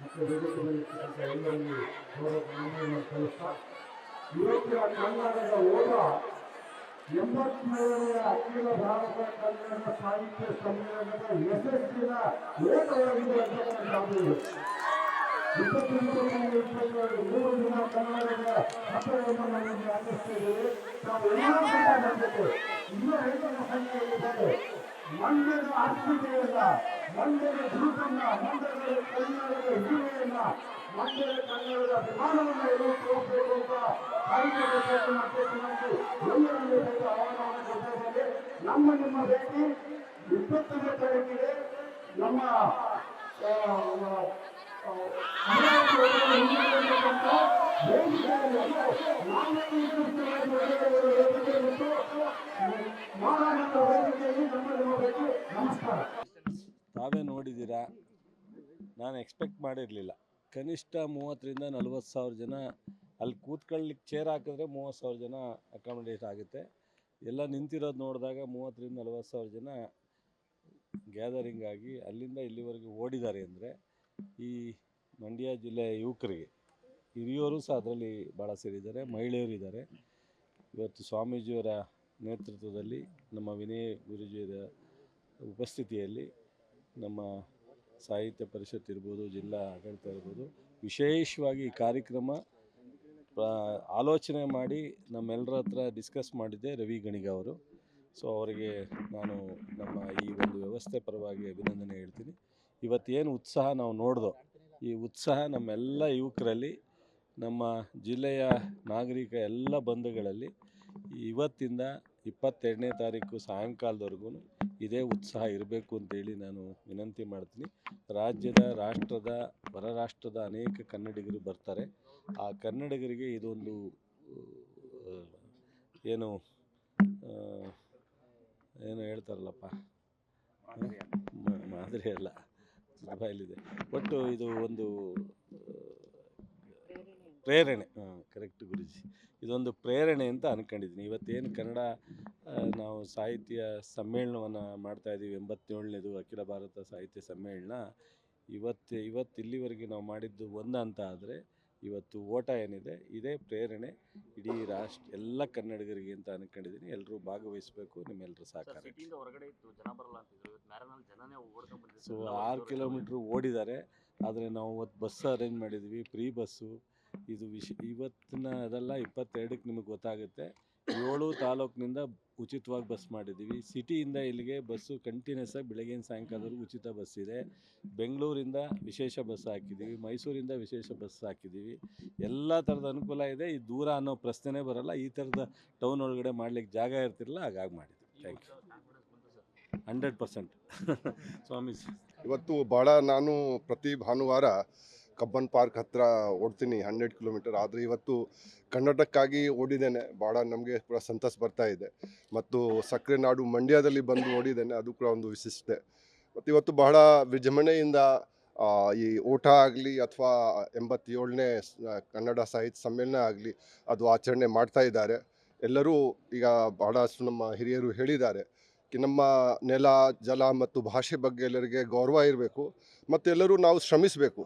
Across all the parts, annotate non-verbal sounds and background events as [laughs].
ಮತ್ತು ಎಲ್ಲರಿಗೂ ಗೌರವ ಸಲ್ಲಿಸ್ತಾ ಇವತ್ತಿನ ಕನ್ನಡದ ಓಟ ಎಂಬತ್ಮೂರನೆಯ ಅಖಿಲ ಭಾರತ ಕನ್ನಡ ಸಾಹಿತ್ಯ ಸಮ್ಮೇಳನದ ಯಶಸ್ಸಿನ ಓಟವಾಗಿದೆ ಅಂತಕ್ಕಂಥದ್ದು ಇಪ್ಪತ್ತೊಂದು ಇಪ್ಪತ್ತೆರಡು ಮೂರು ದಿನ ಕನ್ನಡದ ಹಬ್ಬವನ್ನು ನಾವು ಆಚರಿಸ್ತಿದ್ದೇವೆ ನಾವು ಎಲ್ಲ ಬಂದಿದ್ದೇವೆ ಇನ್ನೂ ರೈತರ ಸಂಖ್ಯೆಯಲ್ಲಿದ್ದಾರೆ ಮಂಡ್ಯದ ಆತ್ಮೀಯತೆಯಲ್ಲ ಮಂಡ್ಯದ ದುರ್ಗನ್ನ ಮಂಡ್ಯದ ಕನ್ನಡದ ಹಿರಿಮೆಯನ್ನ ಮಂಡ್ಯದ ಕನ್ನಡದ ಅಭಿಮಾನವನ್ನು ಎಲ್ಲರೂ ತೋರಿಸಬೇಕು ಅಂತ ಕಾರ್ಯಕ್ರಮ ಮತ್ತು ಎಲ್ಲರನ್ನೂ ಸಹಿತ ಆಹ್ವಾನವನ್ನು ಕೊಡ್ತಾ ಇದ್ದೇವೆ ನಮ್ಮ ನಿಮ್ಮ ಭೇಟಿ ಇಪ್ಪತ್ತನೇ ತಾರೀಕಿಗೆ ನಮ್ಮ ಅಮರಾವತಿ ತಾವೇ ನೋಡಿದ್ದೀರಾ? ನಾನು ಎಕ್ಸ್ಪೆಕ್ಟ್ ಮಾಡಿರಲಿಲ್ಲ. ಕನಿಷ್ಠ ಮೂವತ್ತರಿಂದ ನಲ್ವತ್ತು ಸಾವಿರ ಜನ ಅಲ್ಲಿ ಕೂತ್ಕೊಳ್ಳಿಕ್ಕೆ ಚೇರ್ ಹಾಕಿದ್ರೆ ಮೂವತ್ತು ಸಾವಿರ ಜನ ಅಕಾಮಿಡೇಟ್ ಆಗುತ್ತೆ. ಎಲ್ಲ ನಿಂತಿರೋದು ನೋಡಿದಾಗ ಮೂವತ್ತರಿಂದ ನಲ್ವತ್ತು ಸಾವಿರ ಜನ ಗ್ಯಾದರಿಂಗ್ ಆಗಿ ಅಲ್ಲಿಂದ ಇಲ್ಲಿವರೆಗೂ ಓಡಿದ್ದಾರೆ ಅಂದರೆ ಈ ಮಂಡ್ಯ ಜಿಲ್ಲೆಯ ಯುವಕರಿಗೆ ಹಿರಿಯರು ಸಹ ಅದರಲ್ಲಿ ಭಾಳ ಸೇರಿದ್ದಾರೆ, ಮಹಿಳೆಯರು ಇದ್ದಾರೆ. ಇವತ್ತು ಸ್ವಾಮೀಜಿಯವರ ನೇತೃತ್ವದಲ್ಲಿ ನಮ್ಮ ವಿನಯ ಗುರುಜಿಯರ ಉಪಸ್ಥಿತಿಯಲ್ಲಿ ನಮ್ಮ ಸಾಹಿತ್ಯ ಪರಿಷತ್ ಇರ್ಬೋದು, ಜಿಲ್ಲಾ ಆಡಳಿತ ಇರ್ಬೋದು, ವಿಶೇಷವಾಗಿ ಈ ಕಾರ್ಯಕ್ರಮ ಆಲೋಚನೆ ಮಾಡಿ ನಮ್ಮೆಲ್ಲರ ಹತ್ರ ಡಿಸ್ಕಸ್ ಮಾಡಿದ್ದೆ ರವಿ ಗಣಿಗ ಅವರು. ಸೊ ಅವರಿಗೆ ನಾನು ನಮ್ಮ ಈ ಒಂದು ವ್ಯವಸ್ಥೆ ಪರವಾಗಿ ಅಭಿನಂದನೆ ಹೇಳ್ತೀನಿ. ಇವತ್ತೇನು ಉತ್ಸಾಹ ನಾವು ನೋಡ್ದೋ, ಈ ಉತ್ಸಾಹ ನಮ್ಮೆಲ್ಲ ಯುವಕರಲ್ಲಿ ನಮ್ಮ ಜಿಲ್ಲೆಯ ನಾಗರಿಕ ಎಲ್ಲ ಬಂಧುಗಳಲ್ಲಿ ಇವತ್ತಿಂದ ಇಪ್ಪತ್ತೆರಡನೇ ತಾರೀಕು ಸಾಯಂಕಾಲದವರೆಗೂ ಇದೇ ಉತ್ಸಾಹ ಇರಬೇಕು ಅಂತೇಳಿ ನಾನು ವಿನಂತಿ ಮಾಡ್ತೀನಿ. ರಾಜ್ಯದ, ರಾಷ್ಟ್ರದ ಹೊರ ರಾಷ್ಟ್ರದ ಅನೇಕ ಕನ್ನಡಿಗರು ಬರ್ತಾರೆ. ಆ ಕನ್ನಡಿಗರಿಗೆ ಇದೊಂದು ಏನು ಏನು ಹೇಳ್ತಾರಲ್ಲಪ್ಪ? ಮಾದರಿ ಅಲ್ಲ. ಮೊಬೈಲಿದೆ ಒಟ್ಟು ಇದು ಒಂದು ಪ್ರೇರಣೆ. ಕರೆಕ್ಟ್ ಗುರುಜಿ. ಇದೊಂದು ಪ್ರೇರಣೆ ಅಂತ ಅನ್ಕೊಂಡಿದ್ದೀನಿ ಇವತ್ತೇನು ಕನ್ನಡ ನಾವು ಸಾಹಿತ್ಯ ಸಮ್ಮೇಳನವನ್ನು ಮಾಡ್ತಾ ಇದ್ದೀವಿ ಎಂಬತ್ತೇಳನೇದು ಅಖಿಲ ಭಾರತ ಸಾಹಿತ್ಯ ಸಮ್ಮೇಳನ. ಇವತ್ತು ಇವತ್ತು ಇಲ್ಲಿವರೆಗೆ ನಾವು ಮಾಡಿದ್ದು ಒಂದು ಅಂತ ಆದರೆ ಇವತ್ತು ಓಟ ಏನಿದೆ ಇದೇ ಪ್ರೇರಣೆ. ಇಡೀ ರಾಷ್ಟ್ರ ಎಲ್ಲ ಕನ್ನಡಿಗರಿಗೆ ಅಂತ ಅನ್ಕೊಂಡಿದ್ದೀನಿ ಎಲ್ಲರೂ ಭಾಗವಹಿಸಬೇಕು ನಿಮ್ಮೆಲ್ಲರೂ ಸಹಕಾರ. ಸೊ ಆರು ಕಿಲೋಮೀಟ್ರ್ ಓಡಿದ್ದಾರೆ. ಆದರೆ ನಾವು ಅವತ್ತು ಬಸ್ ಅರೇಂಜ್ ಮಾಡಿದ್ವಿ ಫ್ರೀ ಬಸ್ಸು. ಇದು ವಿಷ, ಇವತ್ತಿನ ಅದೆಲ್ಲ ಇಪ್ಪತ್ತೆರಡಕ್ಕೆ ನಿಮಗೆ ಗೊತ್ತಾಗುತ್ತೆ. ಏಳು ತಾಲೂಕಿನಿಂದ ಉಚಿತವಾಗಿ ಬಸ್ ಮಾಡಿದ್ದೀವಿ. ಸಿಟಿಯಿಂದ ಇಲ್ಲಿಗೆ ಬಸ್ಸು ಕಂಟಿನ್ಯೂಸ್ ಆಗಿ ಬೆಳಗಿನ ಸಾಯಂಕಾಲದವರೆಗೂ ಉಚಿತ ಬಸ್ ಇದೆ. ಬೆಂಗಳೂರಿಂದ ವಿಶೇಷ ಬಸ್ ಹಾಕಿದ್ದೀವಿ. ಮೈಸೂರಿಂದ ವಿಶೇಷ ಬಸ್ ಹಾಕಿದ್ದೀವಿ. ಎಲ್ಲ ಥರದ ಅನುಕೂಲ ಇದೆ. ಈ ದೂರ ಅನ್ನೋ ಪ್ರಶ್ನೆನೇ ಬರಲ್ಲ. ಈ ಥರದ ಟೌನ್ ಒಳಗಡೆ ಮಾಡ್ಲಿಕ್ಕೆ ಜಾಗ ಇರ್ತಿರಲ್ಲ, ಹಾಗಾಗಿ ಮಾಡಿದ್ವಿ ಈ ಥ್ಯಾಂಕ್ ಯು ಹಂಡ್ರೆಡ್ ಪರ್ಸೆಂಟ್. [laughs] ಸ್ವಾಮಿ ಇವತ್ತು ಭಾಳ ನಾನು ಪ್ರತಿ ಭಾನುವಾರ ಕಬ್ಬನ್ ಪಾರ್ಕ್ ಹತ್ರ ಓಡ್ತೀನಿ ಹಂಡ್ರೆಡ್ ಕಿಲೋಮೀಟರ್. ಆದರೆ ಇವತ್ತು ಕನ್ನಡಕ್ಕಾಗಿ ಓಡಿದ್ದೇನೆ. ಭಾಳ ನಮಗೆ ಕೂಡ ಸಂತಸ ಬರ್ತಾ ಇದೆ. ಮತ್ತು ಸಕ್ಕರೆ ನಾಡು ಮಂಡ್ಯದಲ್ಲಿ ಬಂದು ಓಡಿದ್ದೇನೆ. ಅದು ಕೂಡ ಒಂದು ವಿಶಿಷ್ಟತೆ. ಮತ್ತು ಇವತ್ತು ಬಹಳ ವಿಜೃಂಭಣೆಯಿಂದ ಈ ಓಟ ಆಗಲಿ ಅಥವಾ ಎಂಬತ್ತೇಳನೇ ಕನ್ನಡ ಸಾಹಿತ್ಯ ಸಮ್ಮೇಳನ ಆಗಲಿ ಅದು ಆಚರಣೆ ಮಾಡ್ತಾ ಇದ್ದಾರೆ. ಎಲ್ಲರೂ ಈಗ ಬಹಳಷ್ಟು ನಮ್ಮ ಹಿರಿಯರು ಹೇಳಿದ್ದಾರೆ ಕಿ, ನಮ್ಮ ನೆಲ, ಜಲ ಮತ್ತು ಭಾಷೆ ಬಗ್ಗೆ ಎಲ್ಲರಿಗೆ ಗೌರವ ಇರಬೇಕು. ಮತ್ತು ಎಲ್ಲರೂ ನಾವು ಶ್ರಮಿಸಬೇಕು.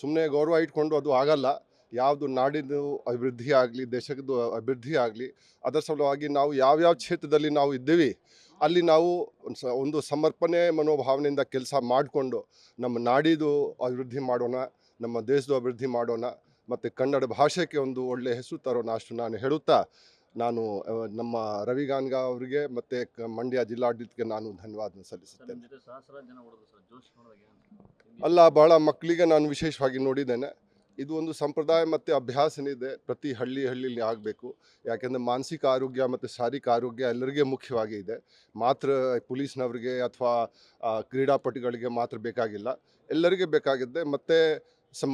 ಸುಮ್ಮನೆ ಗೌರವ ಇಟ್ಕೊಂಡು ಅದು ಆಗಲ್ಲ. ಯಾವುದು ನಾಡಿದ್ದು ಅಭಿವೃದ್ಧಿ ಆಗಲಿ, ದೇಶದ್ದು ಅಭಿವೃದ್ಧಿ ಆಗಲಿ, ಅದರ ಸಲುವಾಗಿ ನಾವು ಯಾವ್ಯಾವ ಕ್ಷೇತ್ರದಲ್ಲಿ ನಾವು ಇದ್ದೀವಿ, ಅಲ್ಲಿ ನಾವು ಒಂದು ಸಮರ್ಪಣೆ ಮನೋಭಾವನೆಯಿಂದ ಕೆಲಸ ಮಾಡಿಕೊಂಡು ನಮ್ಮ ನಾಡಿದು ಅಭಿವೃದ್ಧಿ ಮಾಡೋಣ, ನಮ್ಮ ದೇಶದ ಅಭಿವೃದ್ಧಿ ಮಾಡೋಣ, ಮತ್ತು ಕನ್ನಡ ಭಾಷೆಗೆ ಒಂದು ಒಳ್ಳೆಯ ಹೆಸರು ತರೋಣ ಅಷ್ಟು ನಾನು ಹೇಳುತ್ತಾ ನಾನು ನಮ್ಮ ರವಿಗಾನ್ಗ ಅವರಿಗೆ ಮತ್ತು ಮಂಡ್ಯ ಜಿಲ್ಲಾಡಳಿತಕ್ಕೆ ನಾನು ಧನ್ಯವಾದ ಸಲ್ಲಿಸುತ್ತೇನೆ. ಅಲ್ಲ ಭಾಳ ಮಕ್ಕಳಿಗೆ ನಾನು ವಿಶೇಷವಾಗಿ ನೋಡಿದ್ದೇನೆ. ಇದು ಒಂದು ಸಂಪ್ರದಾಯ ಮತ್ತು ಅಭ್ಯಾಸನಿದೆ ಪ್ರತಿ ಹಳ್ಳಿ ಹಳ್ಳಿಯಲ್ಲಿ ಆಗಬೇಕು. ಯಾಕೆಂದರೆ ಮಾನಸಿಕ ಆರೋಗ್ಯ ಮತ್ತು ಶಾರೀರಿಕ ಆರೋಗ್ಯ ಎಲ್ಲರಿಗೆ ಮುಖ್ಯವಾಗಿ ಇದೆ. ಮಾತ್ರ ಪೊಲೀಸ್ನವ್ರಿಗೆ ಅಥವಾ ಕ್ರೀಡಾಪಟುಗಳಿಗೆ ಮಾತ್ರ ಬೇಕಾಗಿಲ್ಲ. ಎಲ್ಲರಿಗೆ ಬೇಕಾಗಿದೆ ಮತ್ತು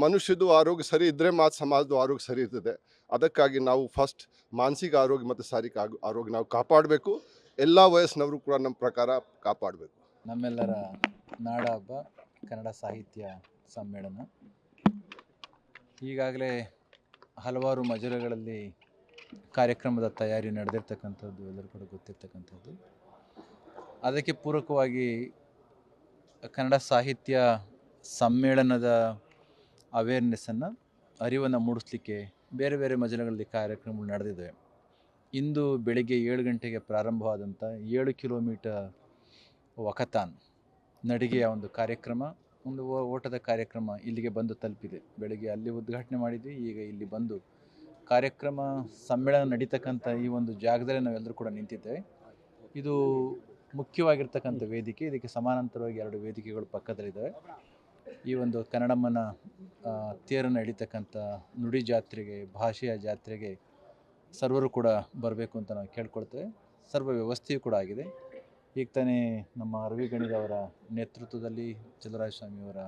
ಮನುಷ್ಯದು ಆರೋಗ್ಯ ಸರಿ ಇದ್ದರೆ ಮಾತ್ರ ಸಮಾಜದ ಆರೋಗ್ಯ ಸರಿ ಇರ್ತದೆ. ಅದಕ್ಕಾಗಿ ನಾವು ಫಸ್ಟ್ ಮಾನಸಿಕ ಆರೋಗ್ಯ ಮತ್ತು ಶಾರೀರಿಕ ಆರೋಗ್ಯ ನಾವು ಕಾಪಾಡಬೇಕು. ಎಲ್ಲ ವಯಸ್ಸಿನವರು ಕೂಡ ನಮ್ಮ ಪ್ರಕಾರ ಕಾಪಾಡಬೇಕು. ನಮ್ಮೆಲ್ಲರ ನಾಡ ಹಬ್ಬ ಕನ್ನಡ ಸಾಹಿತ್ಯ ಸಮ್ಮೇಳನ. ಈಗಾಗಲೇ ಹಲವಾರು ಮಜಲುಗಳಲ್ಲಿ ಕಾರ್ಯಕ್ರಮದ ತಯಾರಿ ನಡೆದಿರ್ತಕ್ಕಂಥದ್ದು ಎಲ್ಲರೂ ಕೂಡ ಗೊತ್ತಿರ್ತಕ್ಕಂಥದ್ದು. ಅದಕ್ಕೆ ಪೂರಕವಾಗಿ ಕನ್ನಡ ಸಾಹಿತ್ಯ ಸಮ್ಮೇಳನದ ಅವೇರ್ನೆಸ್ಸನ್ನು ಅರಿವನ್ನು ಮೂಡಿಸ್ಲಿಕ್ಕೆ ಬೇರೆ ಬೇರೆ ಮಜಲಗಳಲ್ಲಿ ಕಾರ್ಯಕ್ರಮಗಳು ನಡೆದಿವೆ ಇಂದು ಬೆಳಿಗ್ಗೆ ಏಳು ಗಂಟೆಗೆ ಪ್ರಾರಂಭವಾದಂಥ ಏಳು ಕಿಲೋಮೀಟರ್ ವಕತಾನ್ ನಡಿಗೆಯ ಒಂದು ಕಾರ್ಯಕ್ರಮ, ಒಂದು ಓಟದ ಕಾರ್ಯಕ್ರಮ ಇಲ್ಲಿಗೆ ಬಂದು ತಲುಪಿದೆ. ಬೆಳಿಗ್ಗೆ ಅಲ್ಲಿ ಉದ್ಘಾಟನೆ ಮಾಡಿದ್ವಿ, ಈಗ ಇಲ್ಲಿ ಬಂದು ಕಾರ್ಯಕ್ರಮ ಸಮ್ಮೇಳನ ನಡೀತಕ್ಕಂಥ ಈ ಒಂದು ಜಾಗದಲ್ಲಿ ನಾವೆಲ್ಲರೂ ಕೂಡ ನಿಂತಿದ್ದೇವೆ. ಇದು ಮುಖ್ಯವಾಗಿರ್ತಕ್ಕಂಥ ವೇದಿಕೆ, ಇದಕ್ಕೆ ಸಮಾನಾಂತರವಾಗಿ ಎರಡು ವೇದಿಕೆಗಳು ಪಕ್ಕದಲ್ಲಿದ್ದಾವೆ. ಈ ಒಂದು ಕನ್ನಡಮ್ಮನ ತೇರನ್ನು ಎಳಿತಕ್ಕಂಥ ನುಡಿ ಜಾತ್ರೆಗೆ, ಭಾಷೆಯ ಜಾತ್ರೆಗೆ ಸರ್ವರು ಕೂಡ ಬರಬೇಕು ಅಂತ ನಾವು ಕೇಳ್ಕೊಳ್ತೇವೆ. ಸರ್ವ ವ್ಯವಸ್ಥೆಯೂ ಕೂಡ ಆಗಿದೆ. ಈಗ ತಾನೇ ನಮ್ಮ ರವಿ ಗಣಿದವರ ನೇತೃತ್ವದಲ್ಲಿ ಚಲರಾಯ ಸ್ವಾಮಿಯವರ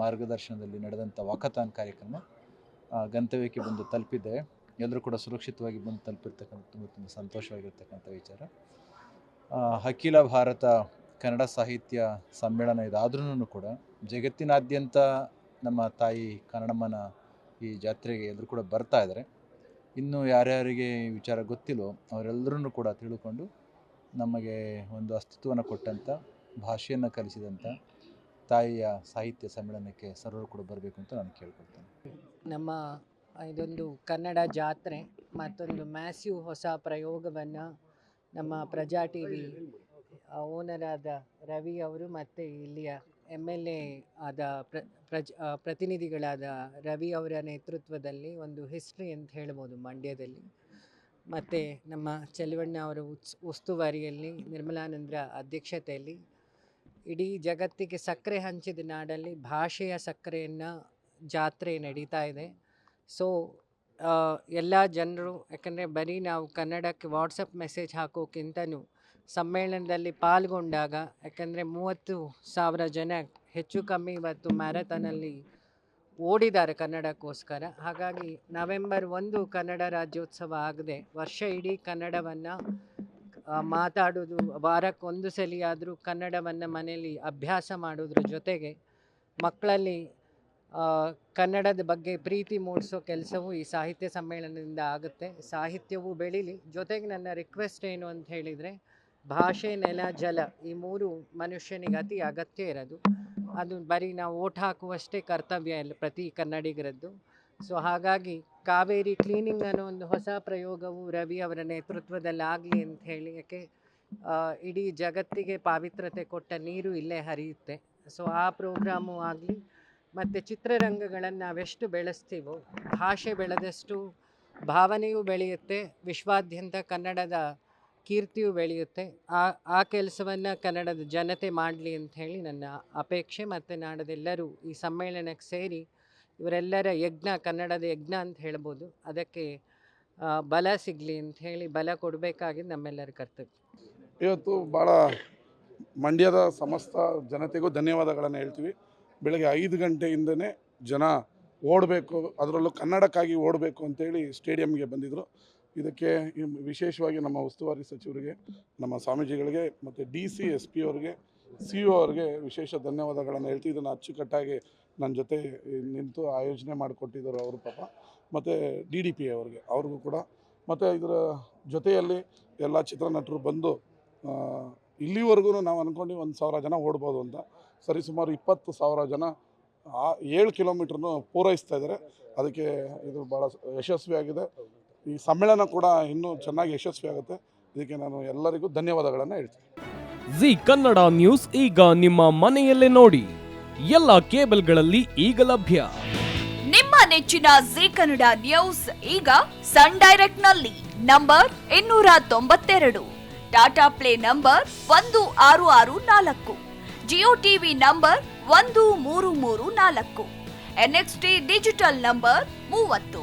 ಮಾರ್ಗದರ್ಶನದಲ್ಲಿ ನಡೆದಂಥ ವಾಕಥಾನ್ ಕಾರ್ಯಕ್ರಮ ಗಂತವ್ಯಕ್ಕೆ ಬಂದು ತಲುಪಿದ್ದೇವೆ ಎಲ್ಲರೂ ಕೂಡ ಸುರಕ್ಷಿತವಾಗಿ ಬಂದು ತಲುಪಿರ್ತಕ್ಕಂಥ ತುಂಬ ತುಂಬ ಸಂತೋಷವಾಗಿರ್ತಕ್ಕಂಥ ವಿಚಾರ. ಅಖಿಲ ಭಾರತ ಕನ್ನಡ ಸಾಹಿತ್ಯ ಸಮ್ಮೇಳನ ಇದಾದ್ರೂ ಕೂಡ ಜಗತ್ತಿನಾದ್ಯಂತ ನಮ್ಮ ತಾಯಿ ಕನ್ನಡಮ್ಮನ ಈ ಜಾತ್ರೆಗೆ ಎಲ್ಲರೂ ಕೂಡ ಬರ್ತಾ ಇದ್ದಾರೆ. ಇನ್ನು ಯಾರ್ಯಾರಿಗೆ ವಿಚಾರ ಗೊತ್ತಿಲ್ಲೋ ಅವರೆಲ್ಲರೂ ಕೂಡ ತಿಳ್ಕೊಂಡು ನಮಗೆ ಒಂದು ಅಸ್ತಿತ್ವವನ್ನು ಕೊಟ್ಟಂಥ ಭಾಷೆಯನ್ನು ಕಲಿಸಿದಂಥ ತಾಯಿಯ ಸಾಹಿತ್ಯ ಸಮ್ಮೇಳನಕ್ಕೆ ಸರ್ವರು ಕೂಡ ಬರಬೇಕು ಅಂತ ನಾನು ಕೇಳ್ಕೊಳ್ತೇನೆ. ನಮ್ಮ ಇದೊಂದು ಕನ್ನಡ ಜಾತ್ರೆ, ಮತ್ತೊಂದು ಮ್ಯಾಸ್ಯೂ ಹೊಸ ಪ್ರಯೋಗವನ್ನು ನಮ್ಮ ಪ್ರಜಾ ಟಿ ವಿ ಓನರಾದ ರವಿ ಅವರು ಮತ್ತು ಇಲ್ಲಿಯ ಎಂ ಎಲ್ ಎ ಆದ ಪ್ರ, ಪ್ರಜ್ ಪ್ರತಿನಿಧಿಗಳಾದ ರವಿ ಅವರ ನೇತೃತ್ವದಲ್ಲಿ ಒಂದು ಹಿಸ್ಟ್ರಿ ಅಂತ ಹೇಳ್ಬೋದು ಮಂಡ್ಯದಲ್ಲಿ. ಮತ್ತು ನಮ್ಮ ಚೆಲುವಣ್ಣ ಅವರ ಉತ್ಸ್, ಉಸ್ತುವಾರಿಯಲ್ಲಿ, ನಿರ್ಮಲಾನಂದ್ರ ಅಧ್ಯಕ್ಷತೆಯಲ್ಲಿ, ಇಡೀ ಜಗತ್ತಿಗೆ ಸಕ್ಕರೆ ಹಂಚಿದ ನಾಡಲ್ಲಿ ಭಾಷೆಯ ಸಕ್ಕರೆಯನ್ನು ಜಾತ್ರೆ ನಡೀತಾ ಇದೆ. ಸೊ ಎಲ್ಲ ಜನರು, ಯಾಕಂದರೆ ಬರೀ ನಾವು ಕನ್ನಡಕ್ಕೆ ವಾಟ್ಸಪ್ ಮೆಸೇಜ್ ಹಾಕೋಕ್ಕಿಂತನೂ ಸಮ್ಮೇಳನದಲ್ಲಿ ಪಾಲ್ಗೊಂಡಾಗ, ಯಾಕಂದರೆ ಮೂವತ್ತು ಸಾವಿರ ಜನ ಹೆಚ್ಚು ಕಮ್ಮಿ ಇವತ್ತು ಮ್ಯಾರಥಾನಲ್ಲಿ ಓಡಿದ್ದಾರೆ ಕನ್ನಡಕ್ಕೋಸ್ಕರ. ಹಾಗಾಗಿ ನವೆಂಬರ್ ಒಂದು ಕನ್ನಡ ರಾಜ್ಯೋತ್ಸವ ಆಗದೆ ವರ್ಷ ಇಡೀ ಕನ್ನಡವನ್ನು ಮಾತಾಡೋದು, ವಾರಕ್ಕೊಂದು ಸಲಿಯಾದರೂ ಕನ್ನಡವನ್ನು ಮನೆಯಲ್ಲಿ ಅಭ್ಯಾಸ ಮಾಡೋದ್ರ ಜೊತೆಗೆ ಮಕ್ಕಳಲ್ಲಿ ಕನ್ನಡದ ಬಗ್ಗೆ ಪ್ರೀತಿ ಮೂಡಿಸೋ ಕೆಲಸವೂ ಈ ಸಾಹಿತ್ಯ ಸಮ್ಮೇಳನದಿಂದ ಆಗುತ್ತೆ. ಸಾಹಿತ್ಯವೂ ಬೆಳೀಲಿ. ಜೊತೆಗೆ ನನ್ನ ರಿಕ್ವೆಸ್ಟ್ ಏನು ಅಂತ ಹೇಳಿದರೆ ಭಾಷೆ, ನೆಲ, ಜಲ ಈ ಮೂರು ಮನುಷ್ಯನಿಗೆ ಅತಿ ಅಗತ್ಯ ಇರೋದು. ಅದು ಬರೀ ನಾವು ಓಟ್ ಹಾಕುವಷ್ಟೇ ಕರ್ತವ್ಯ ಇಲ್ಲ ಪ್ರತಿ ಕನ್ನಡಿಗರದ್ದು. ಸೊ ಹಾಗಾಗಿ ಕಾವೇರಿ ಕ್ಲೀನಿಂಗ್ ಅನ್ನೋ ಒಂದು ಹೊಸ ಪ್ರಯೋಗವು ರವಿ ಅವರ ನೇತೃತ್ವದಲ್ಲಿ ಆಗಲಿ ಅಂತ ಹೇಳಿ, ಯಾಕೆ ಇಡೀ ಜಗತ್ತಿಗೆ ಪಾವಿತ್ರತೆ ಕೊಟ್ಟ ನೀರು ಇಲ್ಲೇ ಹರಿಯುತ್ತೆ. ಸೊ ಆ ಪ್ರೋಗ್ರಾಮು ಆಗಲಿ, ಮತ್ತು ಚಿತ್ರರಂಗಗಳನ್ನು ನಾವೆಷ್ಟು ಬೆಳೆಸ್ತೀವೋ, ಭಾಷೆ ಬೆಳೆದಷ್ಟು ಭಾವನೆಯೂ ಬೆಳೆಯುತ್ತೆ. ವಿಶ್ವಾದ್ಯಂತ ಕನ್ನಡದ ಕೀರ್ತಿಯೂ ಬೆಳೆಯುತ್ತೆ. ಆ ಆ ಕೆಲಸವನ್ನು ಕನ್ನಡದ ಜನತೆ ಮಾಡಲಿ ಅಂತ ಹೇಳಿ ನನ್ನ ಅಪೇಕ್ಷೆ ಮತ್ತು ನಾಡದೆಲ್ಲರೂ ಈ ಸಮ್ಮೇಳನಕ್ಕೆ ಸೇರಿ ಇವರೆಲ್ಲರ ಯಜ್ಞ, ಕನ್ನಡದ ಯಜ್ಞ ಅಂತ ಹೇಳ್ಬೋದು. ಅದಕ್ಕೆ ಬಲ ಸಿಗಲಿ ಅಂತ ಹೇಳಿ ಬಲ ಕೊಡಬೇಕಾಗಿದ್ದು ನಮ್ಮೆಲ್ಲರ ಕರ್ತವ್ಯ. ಇವತ್ತು ಭಾಳ ಮಂಡ್ಯದ ಸಮಸ್ತ ಜನತೆಗೂ ಧನ್ಯವಾದಗಳನ್ನು ಹೇಳ್ತೀವಿ. ಬೆಳಗ್ಗೆ ಐದು ಗಂಟೆಯಿಂದನೇ ಜನ ಓಡಬೇಕು, ಅದರಲ್ಲೂ ಕನ್ನಡಕ್ಕಾಗಿ ಓಡಬೇಕು ಅಂತೇಳಿ ಸ್ಟೇಡಿಯಮ್ಗೆ ಬಂದಿದ್ದರು ಇದಕ್ಕೆ ವಿಶೇಷವಾಗಿ ನಮ್ಮ ಉಸ್ತುವಾರಿ ಸಚಿವರಿಗೆ, ನಮ್ಮ ಸ್ವಾಮೀಜಿಗಳಿಗೆ ಮತ್ತು ಡಿ ಸಿ, ಎಸ್ ಪಿ ಅವ್ರಿಗೆ, ಸಿ ಒ ಅವ್ರಿಗೆ ವಿಶೇಷ ಧನ್ಯವಾದಗಳನ್ನು ಹೇಳ್ತೀವಿ ಇದನ್ನು ಅಚ್ಚುಕಟ್ಟಾಗಿ ನನ್ನ ಜೊತೆ ನಿಂತು ಆಯೋಜನೆ ಮಾಡಿಕೊಟ್ಟಿದ್ದರು ಅವರು ಪಾಪ. ಮತ್ತು ಡಿ ಡಿ ಪಿ ಅವ್ರಿಗೆ, ಅವ್ರಿಗೂ ಕೂಡ. ಮತ್ತು ಇದರ ಜೊತೆಯಲ್ಲಿ ಎಲ್ಲ ಚಿತ್ರನಟರು ಬಂದು ಇಲ್ಲಿವರೆಗೂ ನಾವು ಅಂದ್ಕೊಂಡು ಒಂದು ಸಾವಿರ ಜನ ಓಡ್ಬೋದು ಅಂತ. ಸರಿ, ಸುಮಾರು ಇಪ್ಪತ್ತು ಸಾವಿರ ಜನ, ಆ, ಏಳು ಕಿಲೋಮೀಟ್ರನ್ನು ಪೂರೈಸ್ತಾ ಇದ್ದಾರೆ ಅದಕ್ಕೆ ಇದು ಭಾಳ ಯಶಸ್ವಿಯಾಗಿದೆ. ಈ ಸಮ್ಮೇಳನ ಕೂಡ ಇನ್ನೂ ಚೆನ್ನಾಗಿ ಯಶಸ್ವಿ ಆಗುತ್ತೆ. ಇದಕ್ಕೆ ನಾನು ಎಲ್ಲರಿಗೂ ಧನ್ಯವಾದಗಳನ್ನು ಹೇಳ್ತೀನಿ. ಜಿ ಕನ್ನಡ ನ್ಯೂಸ್ ಈಗ ನಿಮ್ಮ ಮನೆಯಲ್ಲೇ ನೋಡಿ. ಎಲ್ಲ ಕೇಬಲ್ಗಳಲ್ಲಿ ಈಗ ಲಭ್ಯ. ನಿಮ್ಮ ನೆಚ್ಚಿನ ಜಿ ಕನ್ನಡ ನ್ಯೂಸ್ ಈಗ ಸನ್ ಡೈರೆಕ್ಟ್ನಲ್ಲಿ ನಂಬರ್ ಇನ್ನೂರ ತೊಂಬತ್ತೆರಡು. ಟಾಟಾ ಪ್ಲೇ ನಂಬರ್ ಒಂದು ಆರು ಆರು ನಾಲ್ಕು. ಜಿಯೋ ಟಿವಿ ನಂಬರ್ ಒಂದು ಮೂರು ಮೂರು ನಾಲ್ಕು. ಎನ್ಎಕ್ಸ್ಟಿ ಡಿಜಿಟಲ್ ನಂಬರ್ ಮೂವತ್ತು.